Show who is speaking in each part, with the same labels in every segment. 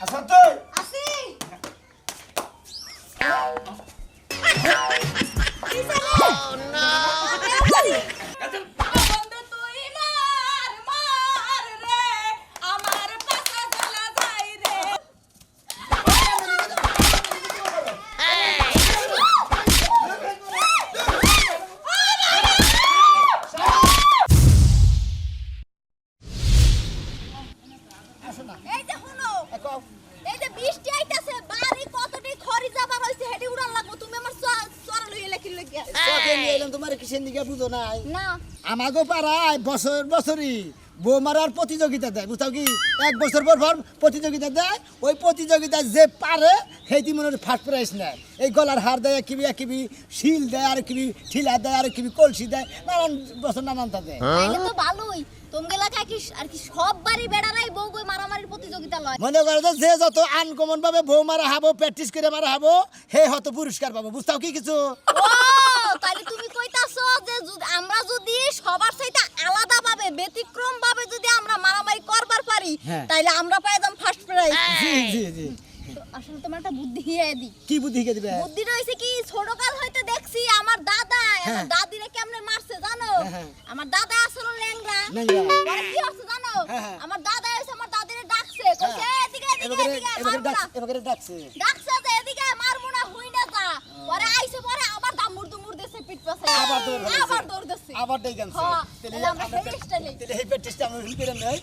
Speaker 1: আচ্ছা তুই।
Speaker 2: আসি। বন্ধু তুই
Speaker 3: বুঝো নাই?
Speaker 2: না।
Speaker 3: আমাগো পাড়ায় বছর বছরই বউ মারার প্রতিযোগিতা দেয় বুঝাও কি? এক বছর পর পর প্রতিযোগিতা দেয় ওই প্রতিযোগিতা যে পারে সেইটি মনে হয় ফার্স্ট প্রাইজ নেয়। এই গলার হার দেয় কিবি কিবি শিল দেয় আর কিবি ঠিলা দেয় আর কিবি কলসি দেয় নানান বছর নানানটা দেয়।
Speaker 2: তো ভালোই। তোমগে এলাকায় কি আর কি সব বাড়ি বেড়ারাই বউ বই মারামারির প্রতিযোগিতা লয়।
Speaker 3: মনে করো যে যে যত আনকমন ভাবে বউ মারা হাবো প্র্যাকটিস করে মারা হাবো হে হত পুরস্কার পাবো। বুঝতাও কি কিছু?
Speaker 2: ও তাইলে তুমি কইতাছো যে আমরা যদি সবার চাইতে আলাদা ভাবে ব্যতিক্রম ভাবে যদি আমরা মারামারি করবার পারি
Speaker 3: হ্যাঁ।
Speaker 2: তাইলে আমরা পাইতাম ফার্স্ট প্রাইজ
Speaker 3: জি জি জি।
Speaker 2: আসলে তোমার একটা বুদ্ধি হিয়ে দি।
Speaker 3: কি বুদ্ধি কে দিবে?
Speaker 2: বুদ্ধি রয়েছে কি ছোট কাল হইতে দেখছি আমার দাদা
Speaker 3: হ্যাঁ।
Speaker 2: দাদিরে কেমনে মারছে জানো
Speaker 3: হ্যাঁ, হ্যাঁ।
Speaker 2: আমার দাদা আসলে ল্যাংড়া
Speaker 3: ল্যাংড়া।
Speaker 2: পরে কি হচ্ছে জানো?
Speaker 3: হ্যাঁ, হ্যাঁ।
Speaker 2: আমার দাদা এসে আমার দাদিরে ডাকছে। কইছে
Speaker 3: হ্যাঁ।
Speaker 2: এদিকে এদিকে এদিকে
Speaker 3: ডাকছে এবারে ডাকছে।
Speaker 2: ডাকছে যে এদিকে মারবো না হুই না যা। পরে আইছে পরে আবার দামুর দুমুর দেছে পিট পাছে।
Speaker 3: আবার দৌড়
Speaker 2: আবার দৌড় দেছে।
Speaker 3: আবার ডেকে আনছে। তাহলে
Speaker 2: তাহলে আমরা
Speaker 3: আমরা
Speaker 2: সেই
Speaker 3: তাহলে এই প্র্যাকটিসটা আমরা ফিল করে নেই।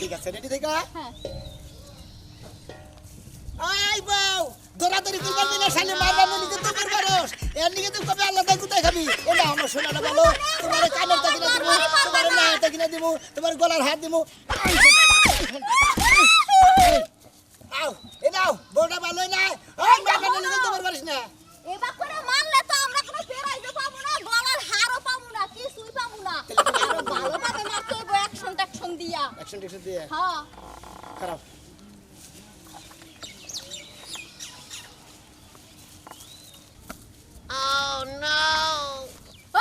Speaker 3: ঠিক আছে রেডি থেকে
Speaker 2: হ্যাঁ।
Speaker 3: আই বাউ! দৌড়াদৌড়ি করবার দিলে শালি? মারবার মনে কিন্তু বরস? এর নিকে তুই কবে আল্লাহ তাই কোথায় খাবি? এটা আমার সোনাটা বলো তোমার কানের তা কিনা দিব তোমার নাটা কিনা দিব তোমার গলার হাত দিব। আও এ নাও বউটা ভালোই না ওই নিলে তোমার পারিস না?
Speaker 2: এবার করে মারলে তো আমরা কোনো প্রাইজও পাবো না গলার হারও পাবো না কিছুই পাবো না। ভালোভাবে মারতে হইব অ্যাকশন ট্যাকশন দিয়া।
Speaker 3: অ্যাকশন টেকশন দিয়ে?
Speaker 2: হ্যাঁ।
Speaker 3: খারাপ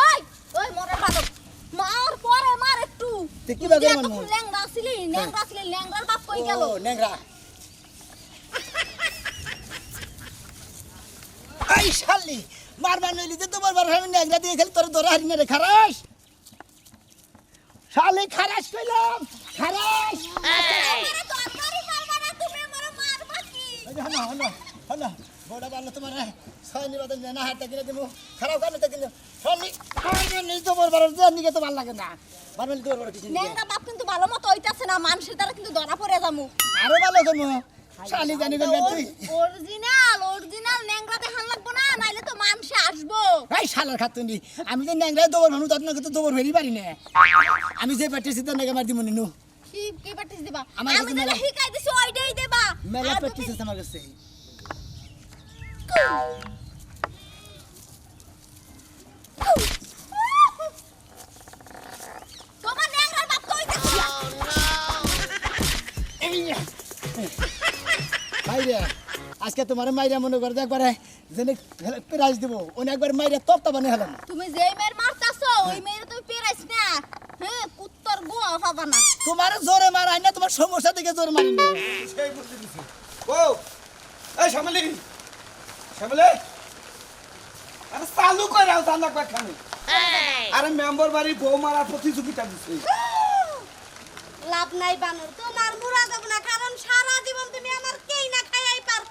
Speaker 2: ওই ওই মরে বাদক মার পরে মার একটু এতক্ষণ ল্যাংড়া ছিলি ল্যাংড়া ছিলি ল্যাংড়ার বাপ কই গেল?
Speaker 3: ও নেংরা শালি মারবার নইলি যে তোমার বার আমি নেংরা দিয়ে খেলি তোর দরা হারি না রে খারাস? শালি খারাস কইলাম খারাস।
Speaker 2: আমারে তো আনবারই মারবা না তুমি আমারে মারবা কি?
Speaker 3: এই যে হলো হলো হলো বড় বাল্য তোমার ছয় নিবাদন না হাতটা কিনে দেবো খারাপ কানে তো কিনে শালি নইলি যে নিকে তো ভালো লাগে না। কিছু
Speaker 2: বাপ কিন্তু ভালো মতো হইতাছে না মানুষের দ্বারা কিন্তু ধরা পড়ে যামু
Speaker 3: আরও ভালো করব। শালি জানি করবে তুই।
Speaker 2: অরিজিনাল অরিজিনাল ল্যাংড়া দেখান লাগবো না নাইলে তো মানুষে আসব।
Speaker 3: এই শালার খাতুনি আমি তো ন্যাংরায় দৌড় মানুষ তখন তো দৌড় ভেরি পারি না। আমি যে প্র্যাকটিস দিতে নাকি মার
Speaker 2: কি কি প্র্যাকটিস দিবা?
Speaker 3: আমার
Speaker 2: আমি যেটা
Speaker 3: মেলা-
Speaker 2: শিখাই দিছি ওইটাই দেবা।
Speaker 3: মেলা
Speaker 2: আর
Speaker 3: প্র্যাকটিস আছে আমার কাছে।
Speaker 2: তোমার
Speaker 3: আজকে তোমার মাইরা মনে করে একবারে যেন প্রাইজ দেবো। উনি একবার মাইরা তপ্তা বানিয়ে হলাম
Speaker 2: তুমি যেই মেয়ের মারতাছো ওই মেয়ের তুমি পেরাইছ না? হ্যাঁ কুত্তর গোয়া পাবা না।
Speaker 3: তোমার জোরে মারাই না তোমার সমস্যা থেকে জোরে মারি না।
Speaker 1: সেই বুদ্ধি দিছি। ও এই শ্যামলি শ্যামলি আরে চালু করে আও জানা কয়খানি আরে মেম্বার বাড়ি বউ মারা প্রতিযোগিতা দিছে।
Speaker 4: লাভ নাই বানর তোমার মুরা যাব না কারণ সারা জীবন তুমি আমার কেই না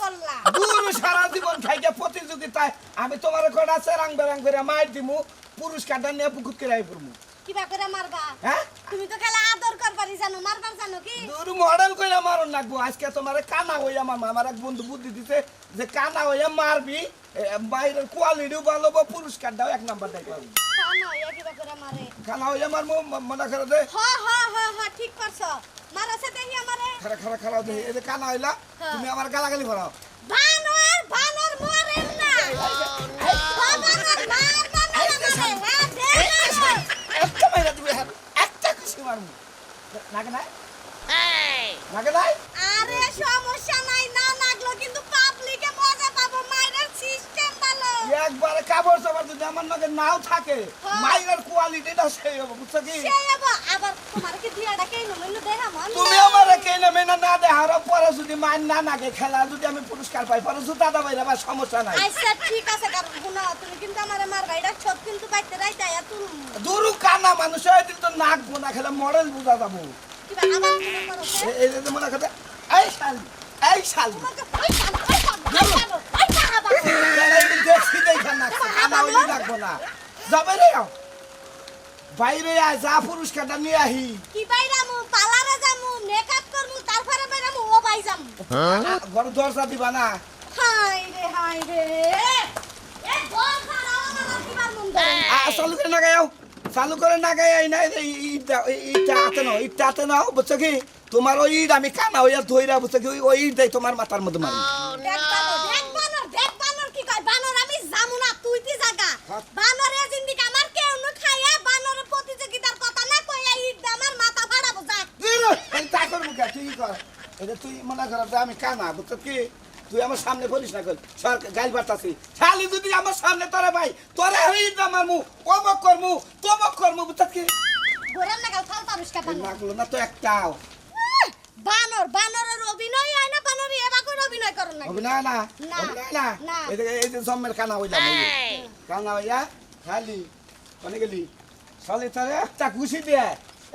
Speaker 4: খাইয়াই পার
Speaker 1: সারা জীবন খাইকে প্রতিযোগিতায় আমি তোমার কটা সেরাং বেরাং করে মাইর দিমু পুরস্কারটা নিয়ে পুকুর করে আই পড়মু।
Speaker 4: কিবা করে মারবা?
Speaker 1: হ্যাঁ?
Speaker 4: তুমি তো খেলা আদর করবারই জানো মারবার জানো কি?
Speaker 1: দূর মডেল কইরা মারন লাগবো। আজকে তোমার কানা হইয়া আমার আমার এক বন্ধু বুদ্ধি দিছে যে কানা হইয়া মারবি বাইরের কোয়ালিটিও ভালো বা পুরস্কার দাও এক নাম্বার দেখ পাবি
Speaker 4: খানা ইয়া কিবা করে মারে।
Speaker 1: কানা হইয়া মারবো মনে করে দে
Speaker 4: হ হ হ হ ঠিক করছ। মারছে দেখি আমারে।
Speaker 1: খারা খারা খারা দে এই যে কানা হইলা তুমি আমার গালাগালি ভরাও
Speaker 4: বানর বানর মরেন না। বানর মার হ্যাঁ
Speaker 1: একটা মাইরা তুমি একটা খুশি মারবো নাকে নাই নাকে নাই
Speaker 4: আরে সমস্যা নাই না।
Speaker 1: আমার লগে নাও থাকে।
Speaker 2: হ্যাঁ।
Speaker 1: মাইয়ের কোয়ালিটিটা সেই হবে বুঝছ কি?
Speaker 2: আবার তোমার কি দিয়াটা কেন নইলো দেখাম আমি
Speaker 1: তুমি আমার কেনে মেনা না দেহার পরে যদি মান না নাগে খেলা যদি আমি পুরস্কার পাই পরে জুতা দাবাই বা সমস্যা নাই।
Speaker 2: আচ্ছা ঠিক আছে কারণ গুনা তুমি কিন্তু আমারে মারবা এটা সব কিন্তু বাইতে রাইতে আয়া তুমি।
Speaker 1: দুরু কানা মানুষ দিন তো নাক বোনা খেলে মডেল বুঝা যাব।
Speaker 2: কিবা আমার কোনো করো
Speaker 1: এই যে মনে কথা এই শালি এই শালি
Speaker 2: তোমাকে ওই কাম ওই কাম ওই কাম ওই কাম
Speaker 1: এই দিন দেখছি দেখা না কানা না। যাবে রে বাইরে আয় যা পুরস্কারটা নিয়ে আহি।
Speaker 2: কি বাইরামু? পালারে যামু মেকআপ করমু তারপরে বাইরামু ও বাই যামু।
Speaker 1: ঘর দরজা দিবা না।
Speaker 2: হাই রে হাই রে। এ কিবার মন ধরে?
Speaker 1: আ, চালু করে না গায়াও চালু করে না গাই না এই ইটটা ইটটা হাতে নাও নাও বুঝছ কি? তোমার ওই ইট আমি কানা হইয়া ধইরা বুঝছ কি? ওই- ওই ইট দেয় তোমার মাথার মধ্যে মারি
Speaker 2: দেখ বানর দেখ বানর দেখ বানর কি কয় বানর আমি যামু না তুই কি জাগা
Speaker 1: হ্যাঁ।
Speaker 2: বানরে জিন্দিগি আমার কেউ ন খাইয়া বানরের প্রতিযোগিতার কথা না কইয়া ইট দে আমার মাথা ফাড়াবো যা
Speaker 1: তুই রে, এই তা করব কে তুই কর এটা তুই মনে কর আমি কানা বুঝছ কি? তুই আমার সামনে বলিস না কল সর গাইল বাড়তাছি। শালি যদি আমার সামনে তোরে ভাই তোরে হই আমার মু অমক করমু তমক করমু বুঝছ কি?
Speaker 2: ঘোরার নাগাল ফালতা বিস্কা
Speaker 1: এই
Speaker 2: বানর।
Speaker 1: নাকলো না তো একটাও।
Speaker 2: বানর বানরের অভিনয় হয় না বানর এবা কোন অভিনয় করন না
Speaker 1: হবে না? না
Speaker 2: না,
Speaker 1: না? না।
Speaker 2: না।
Speaker 1: এই যে এই যে জম্মের কানা যে। কানা হইয়া খালি কোনে গেলি? শালি তোরে একটা খুশি দিয়ে।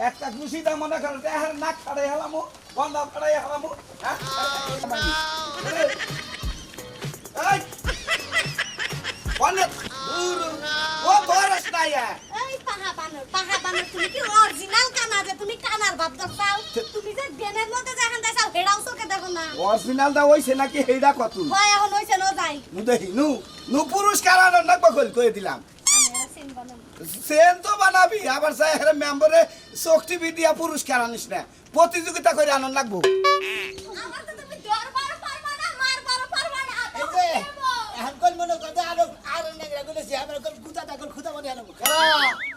Speaker 1: একটা খুশি দা মনে কর দেহের নাক ফাড়াই হেলামু
Speaker 2: তুমি কি অরিজিনাল কানা যে তুমি কানার ভাব দাও তুমি যে বেনের মধ্যে যেখান হেড়াও চোখে দেখো না
Speaker 1: অরিজিনাল দা হইছে নাকি হেইডা কত
Speaker 2: হয় এখন হইছে ন যাই
Speaker 1: নু দেখি নু নু পুরস্কার আর নাক কই দিলাম
Speaker 2: সিন
Speaker 1: তো বানাবি আবার হেরে মেম্বারে শক্তি বিদ্যা পুরস্কার আনিস না। প্রতিযোগিতা করে আনন্দ লাগবো।
Speaker 2: আমার তো তুমি দরবার পারবা না মারবার পারবা না
Speaker 3: এই যে এখন কল মনে করতে আরও আরও নেগরা গুলেছি আমার কল গুতা দাকল খুদা মনে হলো ভাই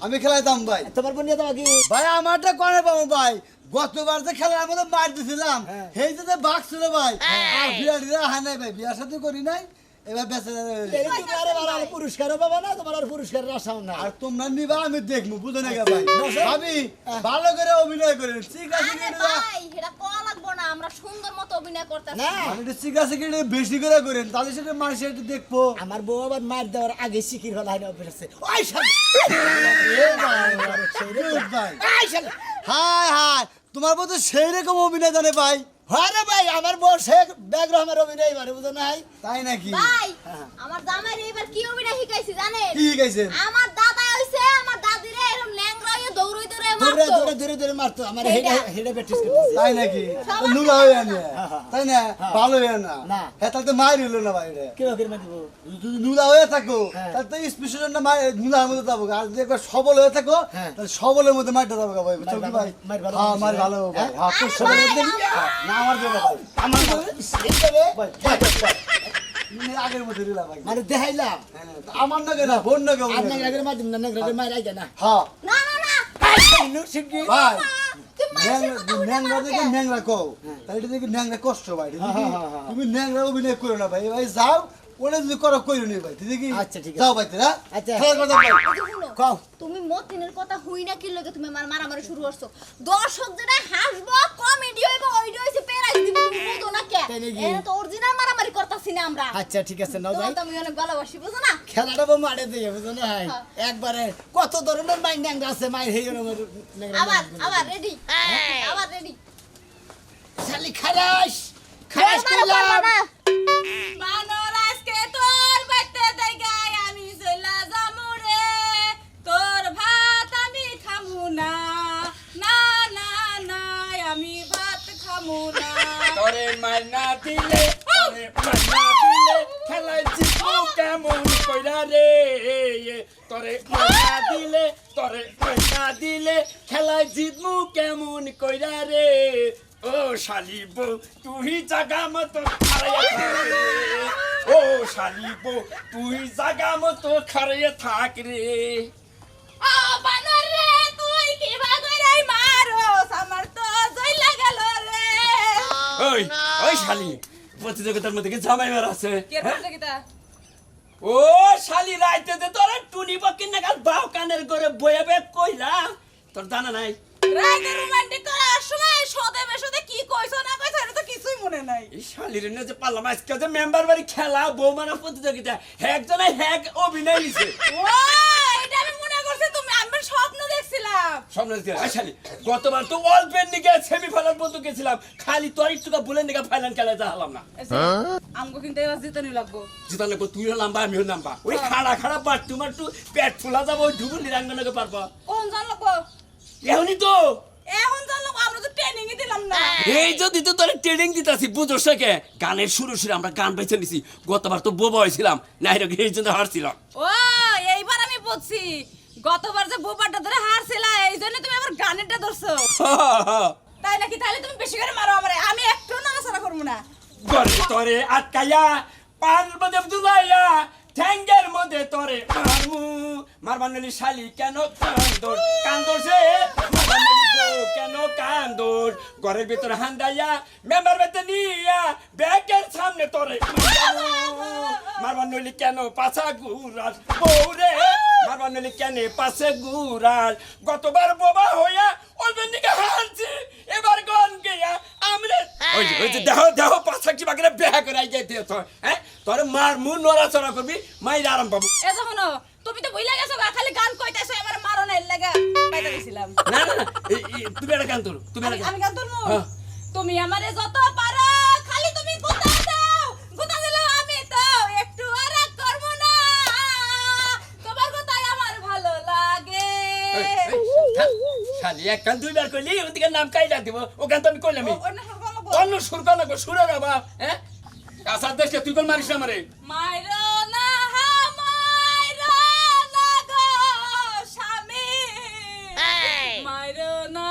Speaker 4: আমি খেলাইতাম ভাই।
Speaker 3: তোমার বোন নিয়ে কি
Speaker 4: ভাই আমারটা কনে পাবো ভাই? গতবার যে খেলার মধ্যে মার দিছিলাম
Speaker 3: হ্যাঁ।
Speaker 4: সেই যে বাঘ ছিল ভাই আর বিয়া টিয়া হাই নাই ভাই বিয়ার সাথে করি নাই। এবার বেঁচে
Speaker 3: এই আরে ভালো ভালো পুরস্কারও পাবা না তোমার আর পুরস্কারের আশাও না
Speaker 4: আর তোমরা নিবা আমি দেখব বুঝে না ভাই। ভাবি ভালো করে অভিনয় করে। ঠিক আছে
Speaker 2: আরে
Speaker 4: কিন্তু
Speaker 2: ভাই এটা কল লাগবো না আমরা সুন্দর মতো অভিনয় করতেছি।
Speaker 3: না।
Speaker 4: মানে এটা ঠিক আছে কিন্তু বেশি করে করেন তাহলে সেটা মানুষ একটু দেখব।
Speaker 3: আমার বউ আবার মার দেওয়ার আগে শিখির হল অভ্যাস আছে। ওই
Speaker 4: হাই হাই তোমার মতো সেই রকম অভিনয় জানে ভাই।
Speaker 3: হয় রে ভাই আমার বউ শেখ ব্যাগ রহমের অভিনয় মানে বুঝো নাই?
Speaker 4: তাই নাকি?
Speaker 2: ভাই আমার জামাই এবার কি অভিনয় শিখাইছি জানেন?
Speaker 4: কি গাইছে
Speaker 2: আমার দাদা হইছে আমার দাদিরে এরকম ল্যাংড়া হয়ে দৌড়ই দৌড়ে মারতো।
Speaker 3: দূরে দূরে দূরে মারতো আমার হেডে হেডে প্র্যাকটিস করতেছে।
Speaker 4: তাই নাকি? নুলা হয়ে। আনে তাই না? ভালো হয়ে না?
Speaker 3: না।
Speaker 4: হ্যাঁ তো মার হইল না ভাই রে।
Speaker 3: কি করে মার দিব?
Speaker 4: যদি নুলা হয়ে থাকো
Speaker 3: হ্যাঁ।
Speaker 4: তাহলে তো স্পেশাল না মার নুলার মধ্যে যাব আর যদি একবার সবল হয়ে থাকো
Speaker 3: হ্যাঁ।
Speaker 4: তাহলে সবলের মধ্যে মারটা যাব ভাই বুঝছ কি ভাই?
Speaker 3: মার ভালো
Speaker 4: হ্যাঁ মার ভালো ভাই।
Speaker 3: হ্যাঁ?
Speaker 4: হ্যাঁ সবল মধ্যে না আমার দেবে ভাই।
Speaker 3: আমার সাইন
Speaker 4: দেবে ভাই ভাই আগের
Speaker 3: মানে দেখাইলাম?
Speaker 4: হ্যাঁ, আমার নাকি না বোন নাকি
Speaker 3: না না।
Speaker 4: হ্যাঁ।
Speaker 2: না না না।
Speaker 4: ন্যাংরা দেখে ন্যাংরা কও। তাহলে এটা দেখে ন্যাংরা কষ্ট ভাই
Speaker 3: হ্যাঁ, হ্যাঁ, হ্যাঁ।
Speaker 4: তুমি ন্যাংরা অভিনয় করো না ভাই। ভাই যাও ওটা যদি করো কইরো নি ভাই দেখি।
Speaker 3: আচ্ছা, ঠিক আছে।
Speaker 4: যাও ভাই তোরা
Speaker 3: আচ্ছা।
Speaker 4: খেলার কথা ভাই
Speaker 2: এই যে শুনো,
Speaker 3: কও।
Speaker 2: তুমি মতিনের কথা হুই না কি লগে তুমি আমার মারামারি শুরু করছ। দর্শক যেটা হাসবো কমেডি হইবো ওইটা হইছে প্রাইজ দিব তুমি বুঝো না কে? এটা তো অরিজিনাল মারামারি করতাছি না আমরা।
Speaker 3: আচ্ছা ঠিক আছে নাও যাই।
Speaker 2: তোমার অনেক ভালোবাসি বুঝো না?
Speaker 3: খেলাটা বউ মারে দিয়ে বুঝো না
Speaker 2: হ্যাঁ।
Speaker 3: একবারে কত ধরনের মাইন ন্যাংরা আছে মাইর হেই
Speaker 2: আবার আবার রেডি আবার রেডি
Speaker 3: শালি খারাস খারাস করলাম।
Speaker 2: বানর
Speaker 5: শালি বউ তুই জাগা মতো ও শালি বউ তুই জাগা মতো খারাইয়া থাক রে।
Speaker 6: ও বানর রে তুই কি ভাগরাই মারোস আমার তো জইলা গেল রে।
Speaker 5: ওই ওই শালি প্রতিযোগিতার মধ্যে কি জামাই মার আছে?
Speaker 6: কে
Speaker 5: হ্যাঁ? ও শালি রাইতে তোরা টুনি বকিন নাগাল বাউ কানের করে বয়ে বে কইলা তোর জানা নাই?
Speaker 6: রাইতে রোমান্টিক করার সময় সদে বেসদে কি কইছো না কইছো এটা তো কিছুই মনে নাই।
Speaker 5: এই শালির এনে যে পারলাম আজকে যে মেম্বার বাড়ি খেলা বৌমানা প্রতিযোগিতা হ্যাক জনাই হ্যাক অভিনয় নিছে।
Speaker 6: ও এটা আমি মনে করছি তুমি আমি স্বপ্ন দেখছিলাম।
Speaker 5: সামনে দিকে শালি গতবার তো অল্প নিকে সেমিফাইনাল পর্যন্ত গেছিলাম। খালি তোর একটু বলে নিকে ফাইনাল খেলা যা না।
Speaker 6: আমগো কিন্তু এবার জিতানি লাগবো
Speaker 5: তুইও নাম্বা আমিও নাম্বা। ওই খাড়া খাড়া পাট তোমার পেট ফুলা যাব ওই ঢুবুল নিরাঙ্গনকে পারবা।
Speaker 6: কোন জান লাগবো
Speaker 5: এখনই তো।
Speaker 6: এখন জান আমরা তো ট্রেনিং দিলাম না।
Speaker 5: এই যদি তো তোর ট্রেনিং দিতাছি বুঝোস কে? গানের শুরু শুরু আমরা গান বেছে নিছি। গতবার তো বোবা হয়েছিলাম না এরকম এই জন্য হারছিলাম
Speaker 6: ও এইবার আমি বুঝছি। গতবার যে বোপাটা ধরে হারছিলা এই জন্য তুমি আবার গানেরটা ধরছো। তাই নাকি? তাহলে তুমি বেশি করে মারো আমারে। আমি একটু নাড়াচাড়া করব না।
Speaker 5: গরে তরে আটকাইয়া পান মধ্যে দুলাইয়া। ঠ্যাঙ্গের মধ্যে তরে মারমু। মারবার নলি শালি কেন কান্দর? কান্দর সে? কেন কান্দর? ঘরের ভিতরে হান্দাইয়া মেম্বার বেতে নিয়া ব্যাগের সামনে তরে মারমু। মারবার নলি কেন পাছা গুরাল বউরে মারবার নলি কেন পাশে গুরাল গতবার বোবা হইয়া ওই দিকে হারছি এবার গন গিয়া আমরে ওই যে ওই যে দেহ দেহ পাছা কি বাগরে বেহা করে আইগে হ্যাঁ? তোর মার মু নড়াচড়া করবি মাইর আরাম পাবো।
Speaker 6: এ যখন তুমি তো বইলা গেছো গা, খালি গান কইতাছো আমার মারো না লাগা। পাইতা দিছিলাম
Speaker 5: না না না তুমি একটা গান তোলো তুমি
Speaker 6: আমি গান। তুলমু
Speaker 5: হ্যাঁ।
Speaker 6: তুমি আমারে যত পারো খালি তুমি গুতা দাও গুতা দিলেও আমি তো একটু আর রাগ করব না। তোমার কথাই আমার ভালো লাগে।
Speaker 5: খালি এক গান দুইবার কইলি ওদিকে নাম কাইলা দিব ও গান তো আমি কইলামই।
Speaker 6: অন্য
Speaker 5: সুর কানা গো সুরের অভাব হ্যাঁ? কাসার দেশকে তুই কোন মারিস না মারে
Speaker 6: মাইরো না মাইরো না গো স্বামী। মাইরো না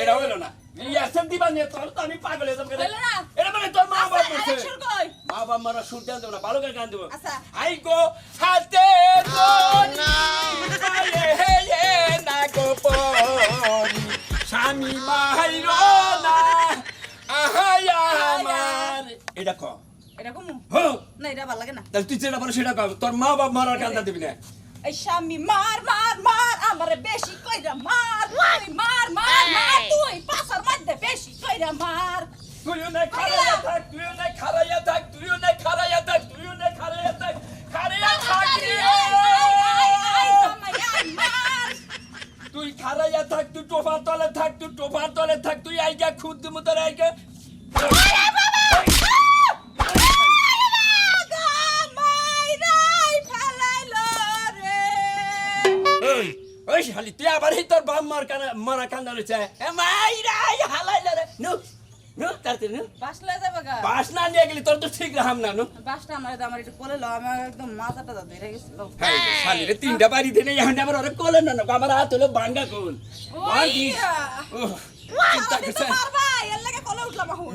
Speaker 5: এটা হইল না। ইয়াসেন দিবা নিয়ে তোর তো আমি পাগল হয়ে যাব? এটা মানে তোর মা বাবা
Speaker 6: আচ্ছা, কই।
Speaker 5: মা বাবা মারা সুর দেন দেবো না ভালো করে গান দেবো।
Speaker 6: আচ্ছা।
Speaker 5: আই গো হাতে দড়ি মায়ে হে হে না গো স্বামী মাইরো এটা ক
Speaker 6: না এটা ভালো লাগে না।
Speaker 5: তাহলে তুই যেটা সেটা কর তোর মা বাবা মারার গানটা দিবি না।
Speaker 6: এই স্বামী মার মার মার আমারে বেশি কইরা মার। তুই মার মার মার তুই মধ্যে বেশি কইরা মার।
Speaker 5: তুইও না খারাইয়া থাক তুইও না খারাইয়া থাক তুইও না খারাইয়া থাক তুইও না খারাইয়া থাক। খারাইয়া থাক তুই খারাইয়া থাক তুই টোফার তলে থাক তুই টোফার তলে থাক তুই আইগা খুদ দিমু তোর আইগা। মারা কান্দা রয়েছে এ মাইরা হালাইলা রে নু নু তাড়াতাড়ি নু। বাস না নিয়ে গেলি তোর তো ঠিক রাহাম না নু।
Speaker 6: বাসটা আমার আমার একটু কোলে লো আমার একদম মাথাটা ধরে গেছিল
Speaker 5: হাই শালি রে তিনটা বাড়ি দিনে এখন আমার ওরে কোলে না না আমার হাত হলো ভাঙ্গা কোল।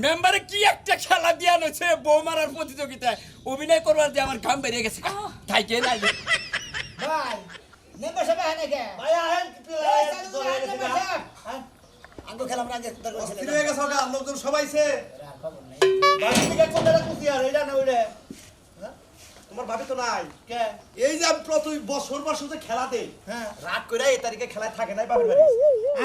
Speaker 5: মেম্বারে কি একটা খেলা দিয়া নছে বউ মারার প্রতিযোগিতায়। অভিনয় করবার দিয়ে আমার ঘাম বেরিয়ে গেছে তাই কে নাই
Speaker 3: ভাই মেম্বার সাহেব আহেন কে
Speaker 7: ভাই।
Speaker 3: হ্যাঁ? আঙ্গো খেলাম আগে দরকার ছিল
Speaker 7: ফিরে গেছে লোকজন সবাইছে
Speaker 3: আর খবর নেই
Speaker 7: বাড়ি থেকে কোনটা কুচি আর এইটা না ওইটা? তোমার ভাবি তো নাই।
Speaker 3: কে?
Speaker 7: এই যে আমি প্রতি বছর বছর যে খেলাতে
Speaker 3: হ্যাঁ।
Speaker 7: রাত করে এই তারিখে খেলায় থাকে নাই বাবির বাড়ি।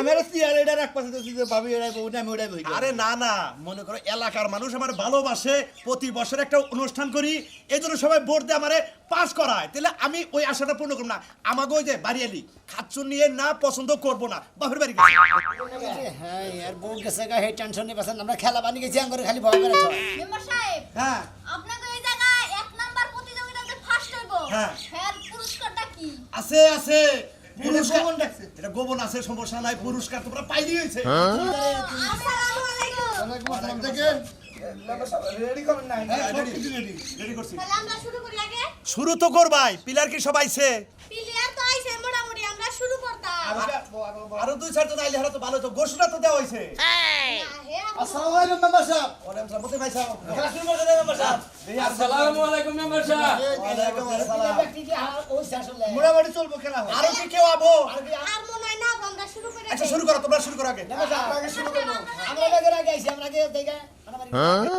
Speaker 3: আমার চেয়ার এটা রাখ পাশে দিছি যে ভাবি এড়াই বউ আমি ওড়াই বই
Speaker 7: আরে না না মনে করো এলাকার মানুষ আমার ভালোবাসে প্রতি বছর একটা অনুষ্ঠান করি এই জন্য সবাই ভোট দিয়ে আমারে পাস করায়। তাহলে আমি ওই আশাটা পূর্ণ করব না। আমাকে ওই যে বাড়িয়ালি খাচ্ছু নিয়ে না পছন্দ করব না। বাপের বাড়ি
Speaker 3: হ্যাঁ আর বউ গেছে গা হে টেনশন নেই আমরা খেলা বানি গেছি আঙ্গরে খালি ভয় করে।
Speaker 2: মেম্বার সাহেব
Speaker 3: হ্যাঁ।
Speaker 2: আপনাকে এই জায়গায় এক নাম্বার প্রতিযোগিতাতে
Speaker 7: হ্যাঁ।
Speaker 2: পুরস্কারটা কি?
Speaker 7: আছে আছে। পুরস্কার
Speaker 3: গোপন ডাকছে।
Speaker 7: এটা গোপন আছে সমস্যা নাই পুরস্কার তোমরা পাইলি হয়েছে।
Speaker 2: আসসালামু আলাইকুম।
Speaker 3: দেখেন।
Speaker 1: মেম্বার সাহেব রেডি করেন নাই?
Speaker 7: রেডি। করছি।
Speaker 4: তাহলে আমরা শুরু করি আগে?
Speaker 7: শুরু তো করবাই পিলার কি সবাই
Speaker 4: সে তো আইছে শুরু করতাম
Speaker 7: আরও দুই চারজন আইলে হারা তো ভালো তো ঘোষণা তো দেওয়া হয়েছে
Speaker 3: আসসালামু আলাইকুম মেম্বার সাহেব
Speaker 7: ওরে মতে ভাই সাহেব
Speaker 3: খেলা শুরু করে দেন মেম্বার সাহেব
Speaker 5: আসসালামু আলাইকুম মেম্বার সাহেব
Speaker 7: ওয়ালাইকুম আসসালাম।
Speaker 3: চলবো খেলা হয়
Speaker 7: আরও কি কেউ আবো
Speaker 4: আর মনে হয় না আমরা শুরু করে
Speaker 7: আচ্ছা শুরু করো তোমরা শুরু করো আগে
Speaker 1: আপনাকে শুরু করব
Speaker 3: আমরা আগে আগে আইছি আমরা আগে দেখে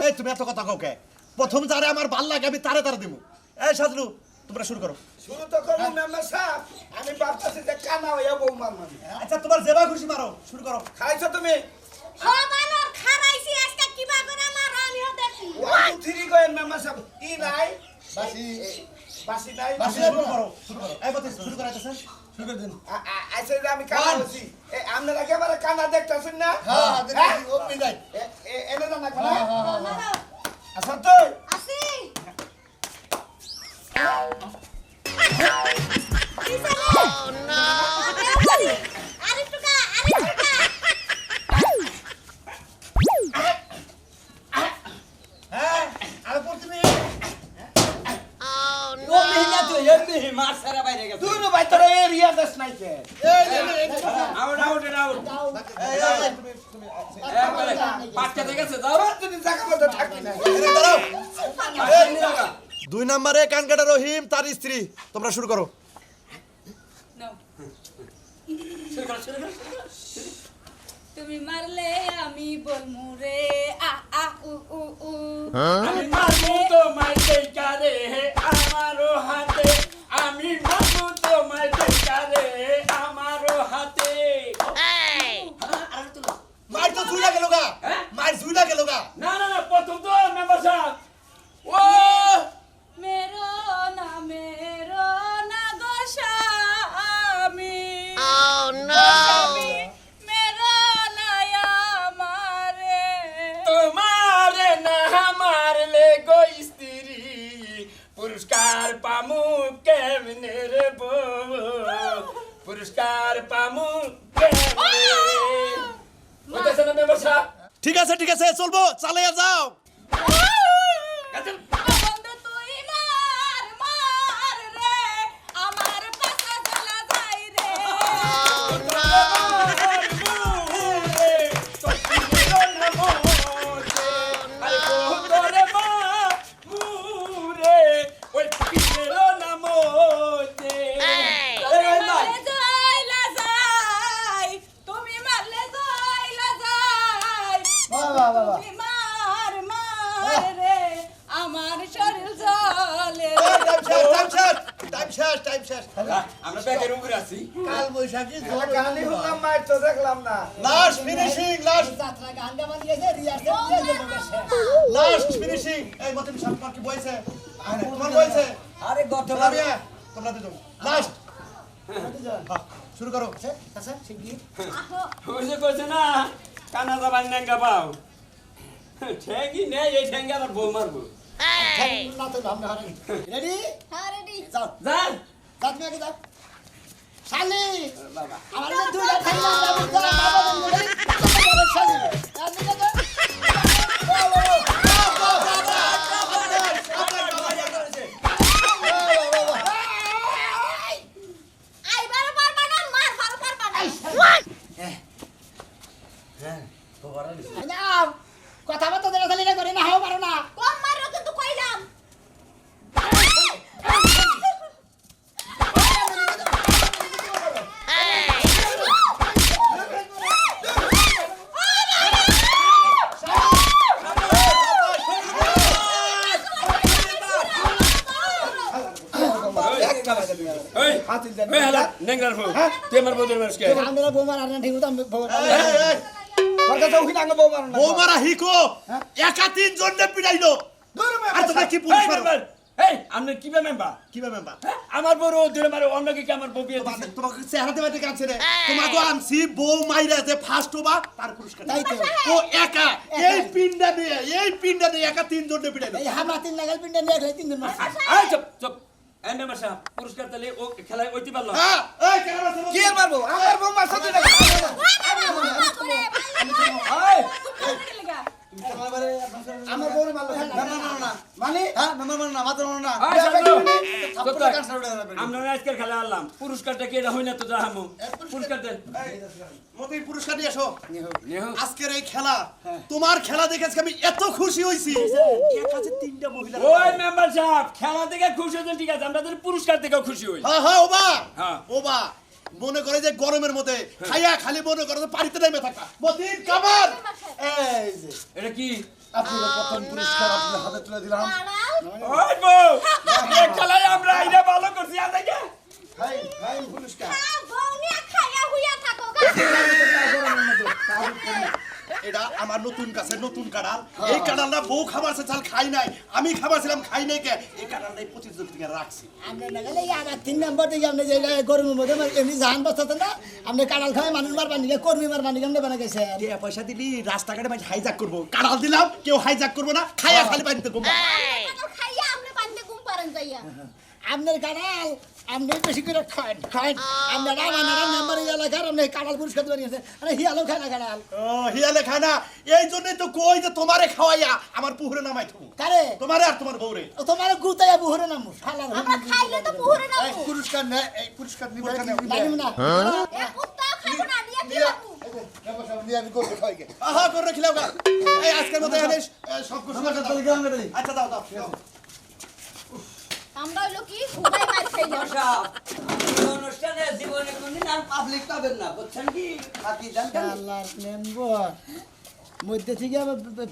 Speaker 7: এই তুমি এত কথা কাউকে প্রথম যারে আমার ভালো লাগে আমি তারে তারে দিব এই সাজলু তোমরা শুরু করো
Speaker 1: শুরু তো করব মেম্বার সাহেব আমি ভাবতেছি যে কানা হইয়া বউ মারমানি
Speaker 7: আচ্ছা তোমার যেবা খুশি মারো শুরু করো।
Speaker 1: খাইছো তুমি?
Speaker 4: সবানোর খারাইছি আজকে কিবা করে আমার আমিও দেখি।
Speaker 1: One two three coin member সাহেব ই নাই বাসি বাসি নাই।
Speaker 7: বাসি শুরু করো শুরু করো। এই বতে শুরু করাইতেছে শুরু করে দিন।
Speaker 1: আ- আ- আইসে যে আমি কানা এ, আপনারা একেবারে কানা দেখতেছেন না?
Speaker 3: হ্যাঁ? দেখি
Speaker 7: শুরু করো।
Speaker 2: নাও।
Speaker 5: শুরু করো
Speaker 2: তুমি মারলে আমি বলমু রে আ আ উ উ উ।
Speaker 5: আমি মারবো তোমায় দেখারে আমারও হাতে। আমি মারবো তোমায় দেখারে আমারও হাতে।
Speaker 7: মার তো জুইলা গেল গা।
Speaker 5: হ্যাঁ?
Speaker 7: মার জুইলা গেল গা।
Speaker 5: না না না প্রথম তো মেম্বার সাহেব। ও! পুরস্কার পামু কেমনে রে বউ? পুরস্কার পামু
Speaker 7: ঠিক আছে ঠিক আছে চলবো চালিয়ে যাও।
Speaker 2: মার মার রে আমার শরীর
Speaker 7: শেষ
Speaker 5: আমরা ব্যাগের উপরে আছি।
Speaker 3: কাল বৈশাখী
Speaker 1: গালি শুনলাম মার তো দেখলাম না।
Speaker 7: লাস্ট ফিনিশিং লাস্ট
Speaker 3: যাত্রা গান গামান গেছে রিয়ার্সেল
Speaker 7: লাস্ট ফিনিশিং এই মতে সাতবার কি বইছে? তোমার বইছে?
Speaker 5: আরে
Speaker 7: তোমরা তোমরা দুজন লাস্ট শুরু করো।
Speaker 3: আচ্ছা শিগগির
Speaker 5: ওই যে কইছে না কানা যাবার নেঙ্গা পাও। ঠিকই নেই এই ঠেঙ্গে আবার বউ মারবো।
Speaker 3: না তো রেডি
Speaker 4: হ্যাঁ, রেডি
Speaker 3: যাও।
Speaker 5: যান।
Speaker 3: যাও তুমি আগে যাও। শালি!
Speaker 5: বাবা।
Speaker 3: আমার দুটো দুইটা
Speaker 1: আমার
Speaker 5: বড় দূরে মারে অন্য কি আমার বউ বিয়ে দিছে
Speaker 7: তোমাকে দেখে রে তোমাকে আনছি বউ মাইরা যে ফার্স্ট হবা তার পুরস্কার ও একা এই পিন্ডা নিয়ে এই পিন্ডা নিয়ে একা তিন জন পিড়াইলো
Speaker 3: এই হামলা তিন লাগাল পিন্ডে নিয়ে তিন
Speaker 5: মেম্বার সাহেব পুরস্কার তাহলে ও খেলায় ওইতে পারল।
Speaker 7: হ্যাঁ
Speaker 1: কি আর মারবো আমার বউ মারছো তুই
Speaker 3: আমার বউরে মারলো খেলা।
Speaker 1: না না না না
Speaker 3: মানে?
Speaker 1: হ্যাঁ মেম্বার মানে না মাত্র মানে না।
Speaker 5: আয় শামলু,
Speaker 1: থাপ্পড়ে
Speaker 5: চুপ থাক।
Speaker 1: কাঁচা উড়ে যাবে।
Speaker 5: আমরা আজকের খেলা আনলাম পুরস্কারটা কি এটা হই না তো যাহামু পুরস্কার দেন।
Speaker 7: মতিন পুরস্কার নিয়ে এসো। আজকের এই খেলা তোমার খেলা দেখে আজকে আমি এত খুশি হয়েছি এক কাছে তিনটা মহিলা।
Speaker 5: ওই মেম্বার সাহেব খেলা দেখে খুশি হয়েছেন ঠিক আছে। আমরা পুরস্কার থেকেও খুশি হই।
Speaker 7: হ্যাঁ হ্যাঁ ওবা।
Speaker 5: হ্যাঁ।
Speaker 7: ওবা। মনে করে যে গরমের মধ্যে খাইয়া খালি মনে করে পারিতে বাড়িতে নেমে থাকা। মতিন কামার
Speaker 1: এই যে।
Speaker 5: এটা কি?
Speaker 1: আপনার প্রথম পুরস্কার আপনার হাতে তুলে দিলাম।
Speaker 5: ওই বউ! খেলায় আমরা আইনা ভালো করছি আর দেখে?
Speaker 1: ভাই ভাই পুরস্কার
Speaker 4: হ্যাঁ, খাইয়া হুইয়া থাকো
Speaker 7: এটা আমার নতুন কাছে নতুন কাঁড়াল এই কাঁড়ালটা বউ খাবার চাল খাই নাই আমি খাবার ছিলাম খাই নাই কে এই কাঁড়ালটা এই প্রতিযোগিতা রাখছি
Speaker 3: আমরা না গেলে আমার তিন নম্বর থেকে আপনি যে গরমের মধ্যে এমনি জাহান বস্তাতে না আপনি কাঁড়াল খাই মানুষ কর্মী বানা গেছে
Speaker 7: পয়সা দিলি রাস্তাঘাটে মাঝে হাইজাক করব কাঁড়াল দিলাম কেউ হাইজাক করব না খাইয়া খালি বাড়িতে ঘুমা
Speaker 4: খাইয়া আপনি পানিতে ঘুম পারেন যাইয়া
Speaker 3: আপনার কাঁড়াল আপনি বেশি করে খান খান আপনার আমার নাম মেম্বার এলাকার আপনি কাঁড়াল পুরস্কার বানিয়েছে আরে হিয়ালো খায় কাঁড়াল
Speaker 7: ও হিয়ালে খায় এই জন্যই তো কই যে তোমারে খাওয়াইয়া আমার পুকুরে নামাই থবো।
Speaker 3: কারে?
Speaker 7: তোমারে আর তোমার বউরে।
Speaker 3: ও তোমার গুতাইয়া বুহরে নামু শালার
Speaker 4: আমরা খাইলে তো পুহুরে না
Speaker 1: পুরস্কার নে এই পুরস্কার নিবে
Speaker 3: না।
Speaker 4: এ কুত্তা খাব না নিয়ে কি লাগবো
Speaker 7: আহা করে খিলাও এই আজকের মতো সব কিছু আচ্ছা দাও দাও।
Speaker 4: আমরা হইল কি ঘুমাই মার খাইলাম
Speaker 8: অনুষ্ঠানে জীবনে কোনদিন আর পাবলিক পাবেন না বুঝছেন কি? বাকি জানতেন
Speaker 3: শালার মেম্বার মধ্যে থেকে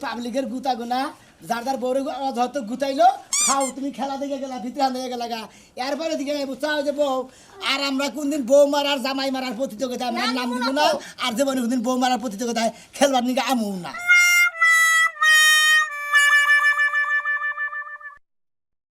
Speaker 3: পাবলিকের গুতা গুনা যার যার বউরে হয়তো গুতাইলো খাও তুমি খেলা দেখে গেলা ভিতরে আনতে গেলা গা। এরপরে দিকে হয় যে বউ আর আমরা কোনদিন বউ মারার জামাই মারার প্রতিযোগিতা আমরা নাম দিব না আর জীবনে কোনদিন বউ মারার প্রতিযোগিতায় খেলবার নিকে আমু না।